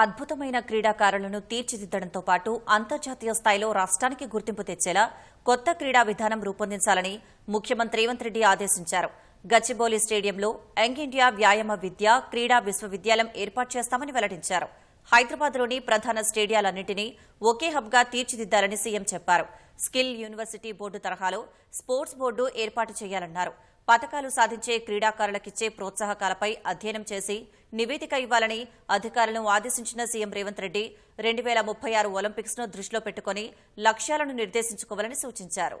అద్భుతమైన క్రీడాకారులను తీర్చిదిద్దడంతో పాటు అంతర్జాతీయ స్థాయిలో రాష్ట్రానికి గుర్తింపు తెచ్చేలా కొత్త క్రీడా విధానం రూపొందించాలని ముఖ్యమంత్రి రేవంత్ రెడ్డి ఆదేశించారు. గచ్చిబౌలి స్టేడియంలో యంగ్ ఇండియా వ్యాయామ విద్య క్రీడా విశ్వవిద్యాలయం ఏర్పాటు చేస్తామని వెల్లడించారు. హైదరాబాద్లోని ప్రధాన స్టేడియాలన్నింటినీ ఒకే హబ్గా తీర్చిదిద్దాలని సీఎం చెప్పారు. స్కిల్ యూనివర్సిటీ బోర్డు తరహాలో స్పోర్ట్స్ బోర్డు ఏర్పాటు చేయాలన్నారు. పథకాలు సాధించే క్రీడాకారులకిచ్చే ప్రోత్సాహకాలపై అధ్యయనం చేసి నివేదిక ఇవ్వాలని అధికారులను ఆదేశించిన సీఎం రేవంత్ రెడ్డి రెండు వేల ముప్పై ఆరు ఒలింపిక్స్ను దృష్టిలో పెట్టుకుని లక్ష్యాలను నిర్దేశించుకోవాలని సూచించారు.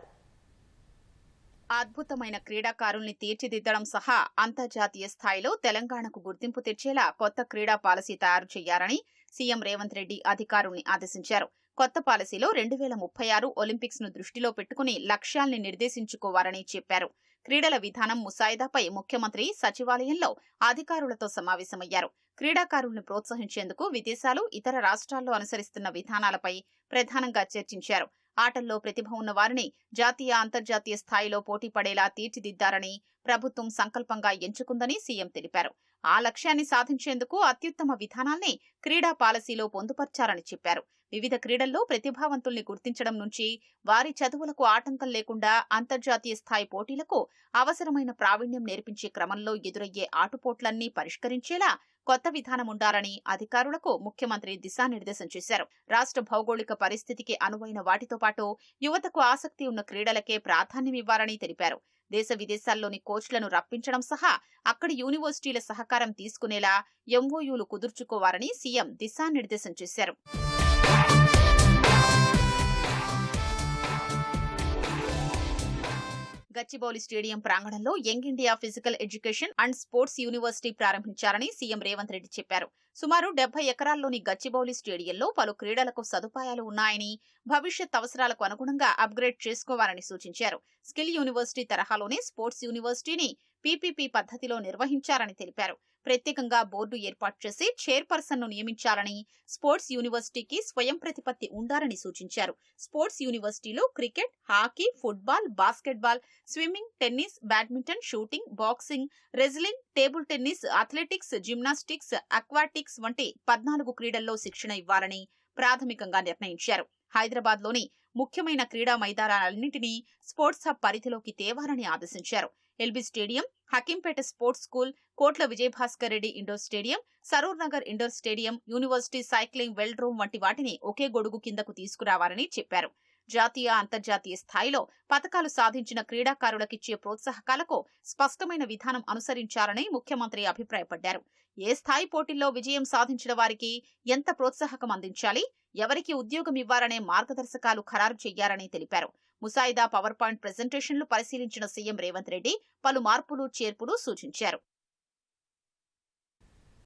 అద్భుతమైన క్రీడాకారుల్ని తీర్చిదిద్దడం సహా అంతర్జాతీయ స్థాయిలో తెలంగాణకు గుర్తింపు తెచ్చేలా కొత్త క్రీడా పాలసీ తయారు చేయాలని సీఎం రేవంత్ రెడ్డి అధికారుల్ని ఆదేశించారు. కొత్త పాలసీలో రెండు వేల ముప్పై ఆరు ఒలింపిక్స్ను దృష్టిలో పెట్టుకుని లక్ష్యాల్ని నిర్దేశించుకోవాలని చెప్పారు. క్రీడల విధానం ముసాయిదాపై ముఖ్యమంత్రి సచివాలయంలో అధికారులతో సమావేశమయ్యారు. క్రీడాకారులను ప్రోత్సహించేందుకు విదేశాలు ఇతర రాష్ట్రాల్లో అనుసరిస్తున్న విధానాలపై ప్రధానంగా చర్చించారు. ఆటల్లో ప్రతిభ ఉన్న వారిని జాతీయ అంతర్జాతీయ స్థాయిలో పోటీ పడేలా తీర్చిదిద్దారని ప్రభుత్వం సంకల్పంగా ఎంచుకుందని సీఎం తెలిపారు. ఆ లక్ష్యాన్ని సాధించేందుకు అత్యుత్తమ విధానాల్ని క్రీడా పాలసీలో పొందుపర్చారని చెప్పారు. వివిధ క్రీడల్లో ప్రతిభావంతుల్ని గుర్తించడం నుంచి వారి చదువులకు ఆటంకం లేకుండా అంతర్జాతీయ స్థాయి పోటీలకు అవసరమైన ప్రావీణ్యం నేర్పించే క్రమంలో ఎదురయ్యే ఆటుపోట్లన్నీ పరిష్కరించేలా కొత్త విధానం ఉండాలని అధికారులకు ముఖ్యమంత్రి దిశానిర్దేశం చేశారు. రాష్ట్ర భౌగోళిక పరిస్థితికి అనువైన వాటితో పాటు యువతకు ఆసక్తి ఉన్న క్రీడలకే ప్రాధాన్యమివ్వాలని తెలిపారు. దేశ విదేశాల్లోని కోచ్లను రప్పించడం సహా అక్కడి యూనివర్సిటీల సహకారం తీసుకునేలా ఎంఓయూలు కుదుర్చుకోవాలని సీఎం దిశానిర్దేశం చేశారు. గచ్చిబౌలి స్టేడియం ప్రాంగణంలో young India physical education and sports university ప్రారంభించారని సీఎం రేవంత్ రెడ్డి చెప్పారు. సుమారు డెబ్బై ఎకరాల్లోని గచ్చిబౌలి స్టేడియంలో పలు క్రీడలకు సదుపాయాలు ఉన్నాయని భవిష్యత్ అవసరాలకు అనుగుణంగా అప్గ్రేడ్ చేసుకోవాలని సూచించారు. స్కిల్ యూనివర్సిటీ తరహాలోనే స్పోర్ట్స్ యూనివర్సిటీని పీపీపీ పద్ధతిలో నిర్వహించారని తెలిపారు. ప్రత్యేకంగా బోర్డు ఏర్పాటు చేసి చైర్పర్సన్ను నియమించాలని స్పోర్ట్స్ యూనివర్సిటీకి స్వయం ప్రతిపత్తి ఉండాలని సూచించారు. స్పోర్ట్స్ యూనివర్సిటీలో cricket hockey football basketball swimming tennis badminton shooting boxing wrestling table tennis athletics gymnastics aquatics వంటి పద్నాలుగు క్రీడల్లో శిక్షణ ఇవ్వాలని ప్రాథమికంగా నిర్ణయించారు. హైదరాబాద్లోని ముఖ్యమైన క్రీడా మైదానాలన్నింటినీ స్పోర్ట్స్ హబ్ పరిధిలోకి తేవాలని ఆదేశించారు. LB stadium Hakimpet sports school Kotla Vijayabhaskar Reddy indoor stadium Saroor Nagar indoor stadium university cycling velodrome వంటి వాటిని ఒకే గొడుగు కిందకు తీసుకురావాలని చెప్పారు. జాతీయ అంతర్జాతీయ స్థాయిలో పథకాలు సాధించిన క్రీడాకారులకిచ్చే ప్రోత్సాహకాలకు స్పష్టమైన విధానం అనుసరించాలని ముఖ్యమంత్రి అభిప్రాయపడ్డారు. ఏ స్థాయి పోటీల్లో విజయం సాధించిన వారికి ఎంత ప్రోత్సాహకం అందించాలి? ఎవరికి ఉద్యోగం ఇవ్వాలనే మార్గదర్శకాలు ఖరారు చేయాలని తెలిపారు. ముసాయిదా పవర్ పాయింట్ ప్రెజెంటేషన్లు పరిశీలించిన సీఎం రేవంత్ రెడ్డి పలు మార్పులు చేర్పులు సూచించారు.